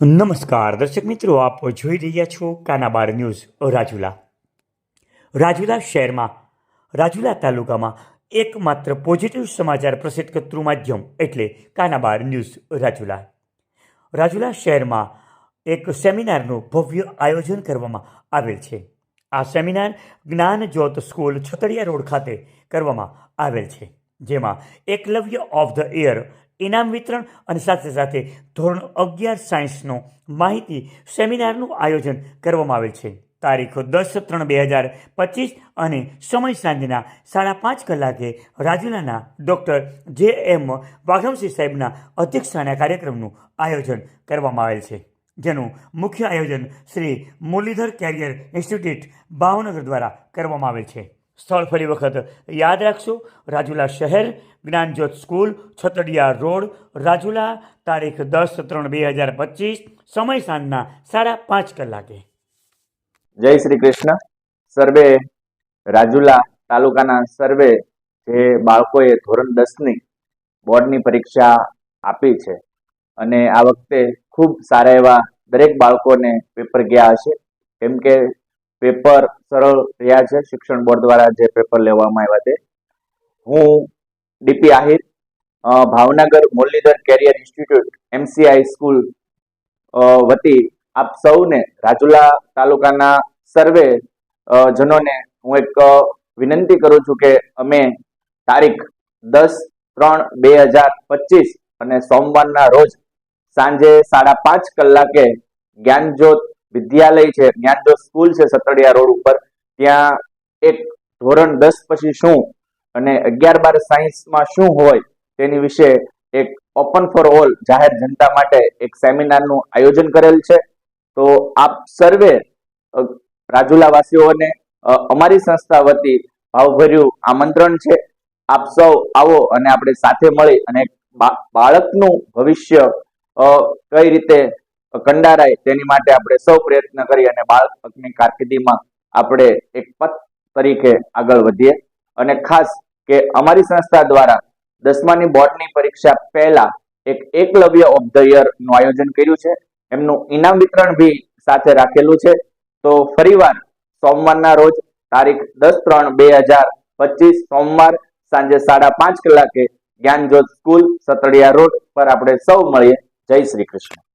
નમસ્કાર, દર્શક મિત્રો, આપ જોઈ રહ્યા છો કાનાબાર ન્યૂઝ, રાજુલા. રાજુલા શહેરમાં, રાજુલા તાલુકામાં એકમાત્ર પોઝિટિવ સમાચાર પ્રસિદ્ધ કરતું માધ્યમ એટલે કાનાબાર ન્યૂઝ, રાજુલા. રાજુલા શહેરમાં એક સેમિનારનું ભવ્ય આયોજન કરવામાં આવેલ છે. આ સેમિનાર જ્ઞાન જ્યોત સ્કૂલ છતડિયા રોડ ખાતે કરવામાં આવેલ છે, જેમાં એકલવ્ય ઓફ ધ યર ઇનામ વિતરણ અને સાથે સાથે ધોરણ અગિયાર સાયન્સનો માહિતી સેમિનારનું આયોજન કરવામાં આવેલ છે. તારીખો દસ ત્રણ બે હજાર પચીસ અને સમય સાંજના સાડા પાંચ કલાકે રાજુલાના ડૉક્ટર જે એમ વાઘમસિંહ સાહેબના અધ્યક્ષસ્થાને કાર્યક્રમનું આયોજન કરવામાં આવેલ છે. જેનું મુખ્ય આયોજન શ્રી મુરલીધર કેરિયર ઇન્સ્ટિટ્યૂટ ભાવનગર દ્વારા કરવામાં આવેલ છે. સ્થળ ફરી વખત યાદ રાખશો. રાજુલા શહેર, જ્ઞાનજ્યોત સ્કૂલ, છતડિયા રોડ, રાજુલા, તારીખ દસ ત્રણ બે હજાર પચીસ, સમય સાંજના સાડા પાંચ કલાકે. જય શ્રી કૃષ્ણ. સર્વે રાજુલા તાલુકાના સર્વે જે બાળકોએ ધોરણ દસની બોર્ડની પરીક્ષા આપી છે અને આ વખતે ખૂબ સારા એવા દરેક બાળકોને પેપર ગયા હશે. કેમ કે પેપર સરળ રહ્યા છે. શિક્ષણ બોર્ડ દ્વારા જે પેપર લેવામાં આવ્યા તે હું DP Ahir Bhavnagar Muralidhar Career Institute, MCI school વતી આપ સૌને રાજુલા તાલુકાના સર્વે જનોને હું એક વિનંતી કરું છું કે અમે તારીખ દસ ત્રણ બે હજાર પચીસ અને સોમવારના રોજ સાંજે સાડા પાંચ કલાકે જ્ઞાનજ્યોત વિદ્યાલય છે જ્ઞાનજ્યોત સ્કૂલ છે સતડિયા રોડ ઉપર. ત્યાં એક ધોરણ દસ પછી શું અને અગિયાર બાર સાયન્સમાં શું હોય તેની વિશે એક ઓપન ફોર ઓલ જાહેર જનતા માટે એક સેમિનારનું આયોજન કરેલ છે. તો આપ સર્વે રાજુલાવાસીઓને અમારી સંસ્થા વતી ભાવભર્યું આમંત્રણ છે. આપ સૌ આવો અને આપણે સાથે મળી અને બાળકનું ભવિષ્ય કઈ રીતે કંડારાય તેની માટે આપણે સૌ પ્રયત્ન કરી અને બાળકની કારકિર્દીમાં આપણે એક પથ તરીકે આગળ વધીએ. અને ખાસ કે અમારી સંસ્થા દ્વારા દસમાની બોર્ડની પરીક્ષા પહેલા એક એકલવ્ય ઓફ ધ યરનું આયોજન કર્યું છે. એમનું ઇનામ વિતરણ બી સાથે રાખેલું છે. તો ફરીવાર સોમવારના રોજ તારીખ દસ ત્રણ બે હજાર પચીસ સોમવાર સાંજે સાડા પાંચ કલાકે જ્ઞાનજ્યોત સ્કૂલ સતડિયા રોડ પર આપણે સૌ મળીએ. જય શ્રી કૃષ્ણ.